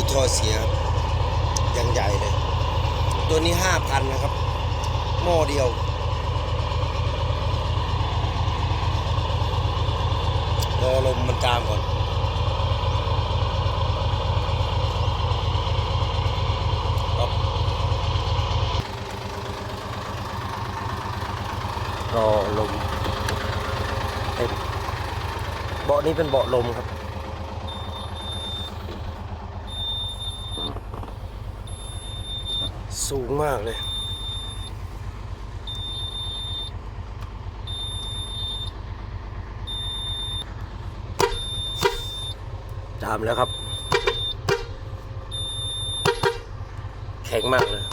คือท่อเสียยังใหญ่เลย ตัวนี้ห้าพันนะครับ หม้อเดียว รอลมมันจามก่อนรอลมเบาะนี้เป็นเบาะลมครับ สูงมากเลย ตามแล้วครับ แข็งมากเลย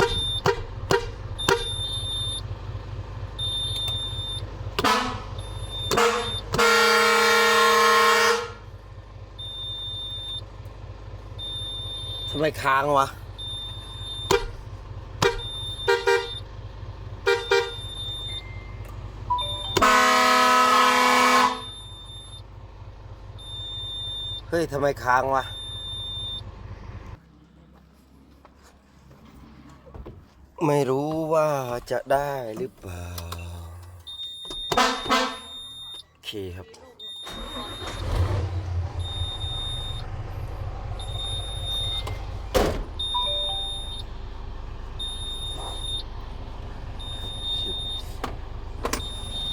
ทำไมค้างวะ ฮ้ยทำไมค้างวะไม่รู้ว่าจะได้หรือเปล่า โอเคครับ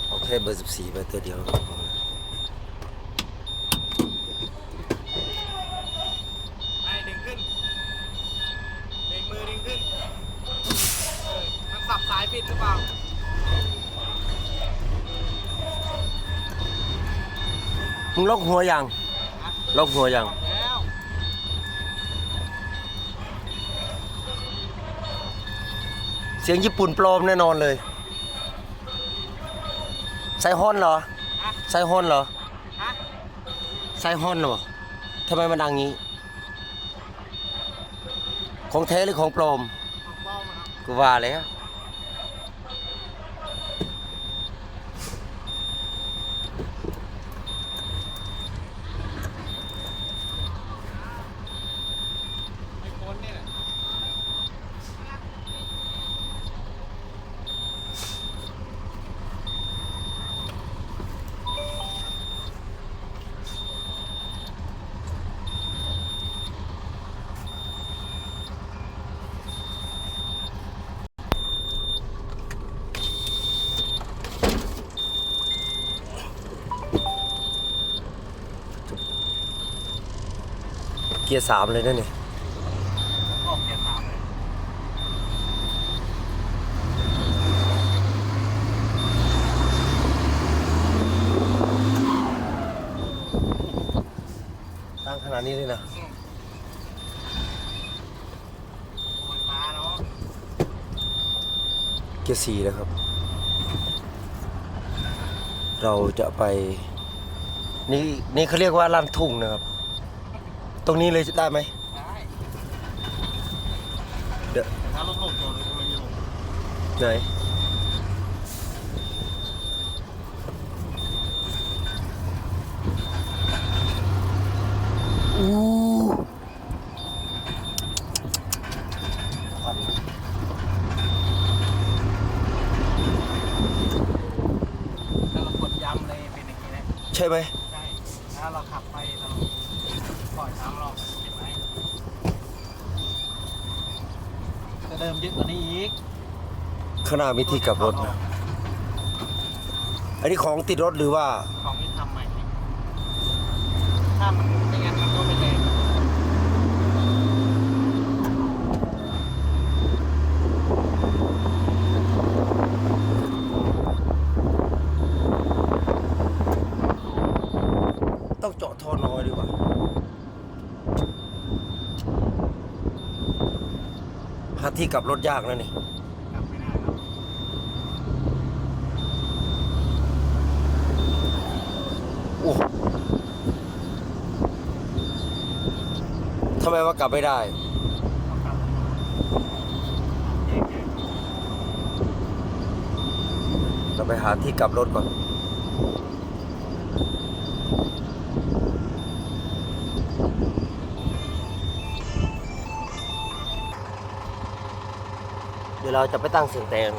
เอาแค่เบอร์สิบสี่ไปตัวเดียวก็พอแล้ว ไอ้ดึงขึ้นเด็กมือดึงขึ้น เออ มันสับสายผิดหรือเปล่า มึง ล็อกหัวยังล็อกหัวยังแล้วเสียงญี่ปุ่นปลอมแน่นอนเลย ใส่ฮอนเหรอฮะใส่ฮอนเหรอฮะใส่ฮอนเหรอทำไมมันดังงี้ ของแท้หรือของปลอมของปลอมอะครับกูว่าแล้ว กียร์สามเลยนะเนี่ยตั้งขนาดนี้เลยนะเกียร์สี่แล้วครับ เราจะไป นี่นี่เขาเรียกว่าลานทุ่งนะครับ ตรงนี้เลยได้ไหมได้เดี๋ยวแต่ถ้ารถลงตัวเลยก็ไม่มีลงไหนอู้ควันถ้าเรากดย้ำเลยเป็นอย่างนี้แหละ ใช่ไหม ใช่ ถ้าเราขับไปเราปล่อยน้ำรอบเห็นไหม จะเดิมยึดตัวนี้อีกข้างหน้ามีที่กลับรถนะอันนี้ของติดรถหรือว่า ของที่ทำใหม่นี่ถ้ามันไม่งั้นมันก็ไม่แรง ต้องเจาะท่อน้อยดีกว่า หา ที่กลับรถยากนะนี่กลับไม่ได้ครับโอ้ทำไมว่ากลับไม่ได้เราไปหาที่กลับรถก่อน เราจะไปตั้งเสียงแตง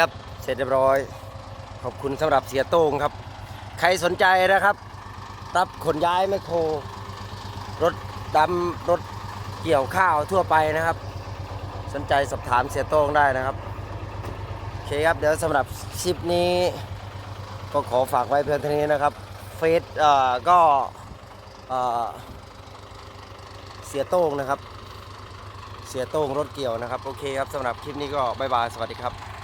ครับ เสร็จเรียบร้อย ขอบคุณสำหรับเสียโต้งครับ ใครสนใจนะครับ รับขนย้ายแมคโคร รถดำรถเกี่ยวข้าวทั่วไปนะครับ สนใจสอบถามเสียโต้งได้นะครับ โอเคครับ เดี๋ยวสำหรับคลิปนี้ ก็ขอฝากไว้เพียงเท่านี้นะครับ เฟซเอ่อก็เอ่อเสียโต้งนะครับ เสียโต้งรถเกี่ยวนะครับ โอเคครับสำหรับคลิปนี้ก็บายบาย สวัสดีครับ